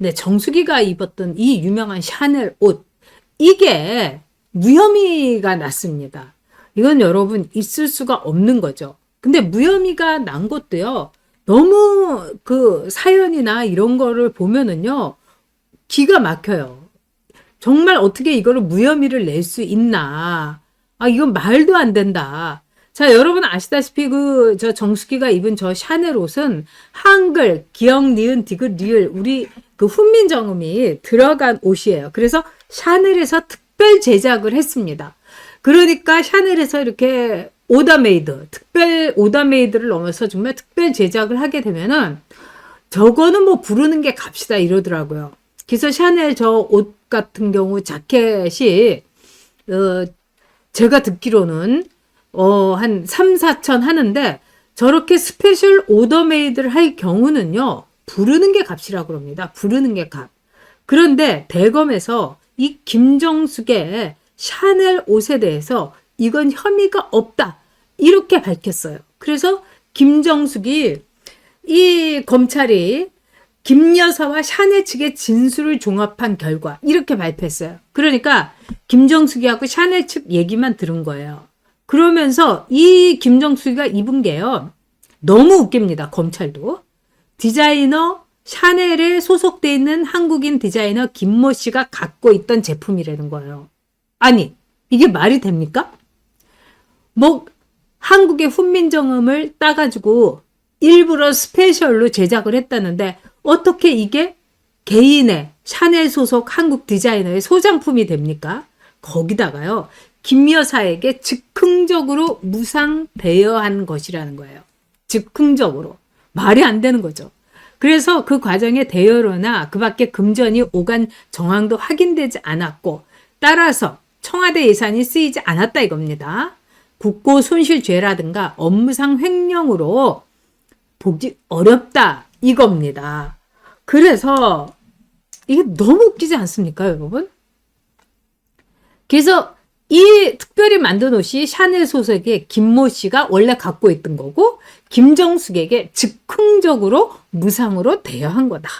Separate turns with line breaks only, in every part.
네, 정수기가 입었던 이 유명한 샤넬 옷. 이게 무혐의가 났습니다. 이건 여러분 있을 수가 없는 거죠. 근데 무혐의가 난 것도요. 너무 그 사연이나 이런 거를 보면은요. 기가 막혀요. 정말 어떻게 이거를 무혐의를 낼 수 있나. 아, 이건 말도 안 된다. 자, 여러분 아시다시피 그, 저 정수기가 입은 저 샤넬 옷은 한글, 기억, 니은, 디귿, 리을, 우리 그 훈민정음이 들어간 옷이에요. 그래서 샤넬에서 특별 제작을 했습니다. 그러니까 샤넬에서 이렇게 오더메이드, 특별 오더메이드를 넘어서 정말 특별 제작을 하게 되면은 저거는 뭐 부르는 게 값이다 이러더라고요. 그래서 샤넬 저 옷 같은 경우 자켓이 어 제가 듣기로는 어 한 3, 4천 하는데 저렇게 스페셜 오더메이드를 할 경우는요. 부르는 게 값이라고 그럽니다. 부르는 게 값. 그런데 대검에서 이 김정숙의 샤넬 옷에 대해서 이건 혐의가 없다. 이렇게 밝혔어요. 그래서 김정숙이 이 검찰이 김 여사와 샤넬 측의 진술을 종합한 결과 이렇게 발표했어요. 그러니까 김정숙이하고 샤넬 측 얘기만 들은 거예요. 그러면서 이 김정숙이가 입은 게요. 너무 웃깁니다. 검찰도. 디자이너 샤넬에 소속돼 있는 한국인 디자이너 김모 씨가 갖고 있던 제품이라는 거예요. 아니, 이게 말이 됩니까? 뭐 한국의 훈민정음을 따가지고 일부러 스페셜로 제작을 했다는데 어떻게 이게 개인의 샤넬 소속 한국 디자이너의 소장품이 됩니까? 거기다가요. 김 여사에게 즉흥적으로 무상 대여한 것이라는 거예요. 즉흥적으로. 말이 안 되는 거죠. 그래서 그 과정에 대여료나 그 밖에 금전이 오간 정황도 확인되지 않았고 따라서 청와대 예산이 쓰이지 않았다 이겁니다. 국고 손실죄라든가 업무상 횡령으로 보기 어렵다 이겁니다. 그래서 이게 너무 웃기지 않습니까, 여러분? 그래서 이 특별히 만든 옷이 샤넬 소속의 김모 씨가 원래 갖고 있던 거고 김정숙에게 즉흥적으로 무상으로 대여한 거다.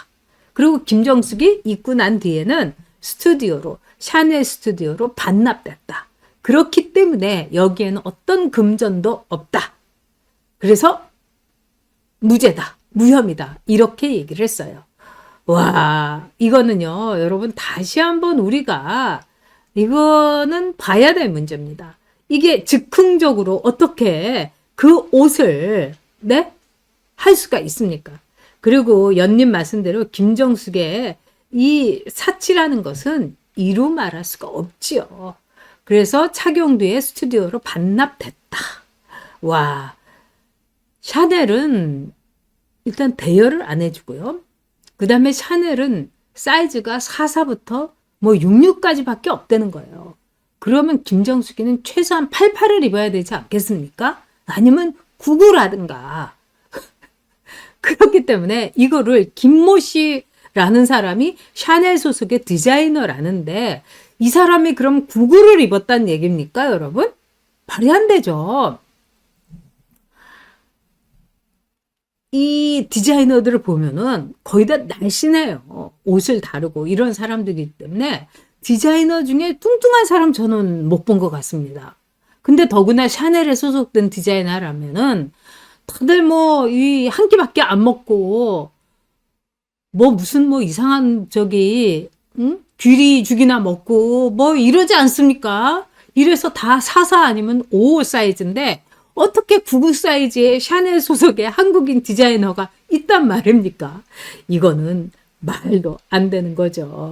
그리고 김정숙이 입고 난 뒤에는 스튜디오로 샤넬 스튜디오로 반납됐다. 그렇기 때문에 여기에는 어떤 금전도 없다. 그래서 무죄다. 무혐의다. 이렇게 얘기를 했어요. 와, 이거는요, 여러분 다시 한번 우리가 이거는 봐야 될 문제입니다. 이게 즉흥적으로 어떻게 그 옷을, 네? 할 수가 있습니까? 그리고 연님 말씀대로 김정숙의 이 사치라는 것은 이루 말할 수가 없지요. 그래서 착용 뒤에 스튜디오로 반납됐다. 와, 샤넬은 일단 대여를 안 해주고요. 그 다음에 샤넬은 사이즈가 44부터 뭐 66까지밖에 없다는 거예요. 그러면 김정숙이는 최소한 88을 입어야 되지 않겠습니까? 아니면 99라든가. 그렇기 때문에 이거를 김모 씨라는 사람이 샤넬 소속의 디자이너라는데 이 사람이 그럼 99를 입었다는 얘기입니까, 여러분? 말이 안 되죠. 이 디자이너들을 보면은 거의 다 날씬해요. 옷을 다루고 이런 사람들이기 때문에 디자이너 중에 뚱뚱한 사람 저는 못 본 것 같습니다. 근데 더구나 샤넬에 소속된 디자이너라면은 다들 뭐 이 한 끼밖에 안 먹고 뭐 무슨 뭐 이상한 저기 응? 귀리 죽이나 먹고 뭐 이러지 않습니까? 이래서 다 사사 아니면 5 사이즈인데 어떻게 99 사이즈의 샤넬 소속의 한국인 디자이너가 있단 말입니까? 이거는 말도 안 되는 거죠.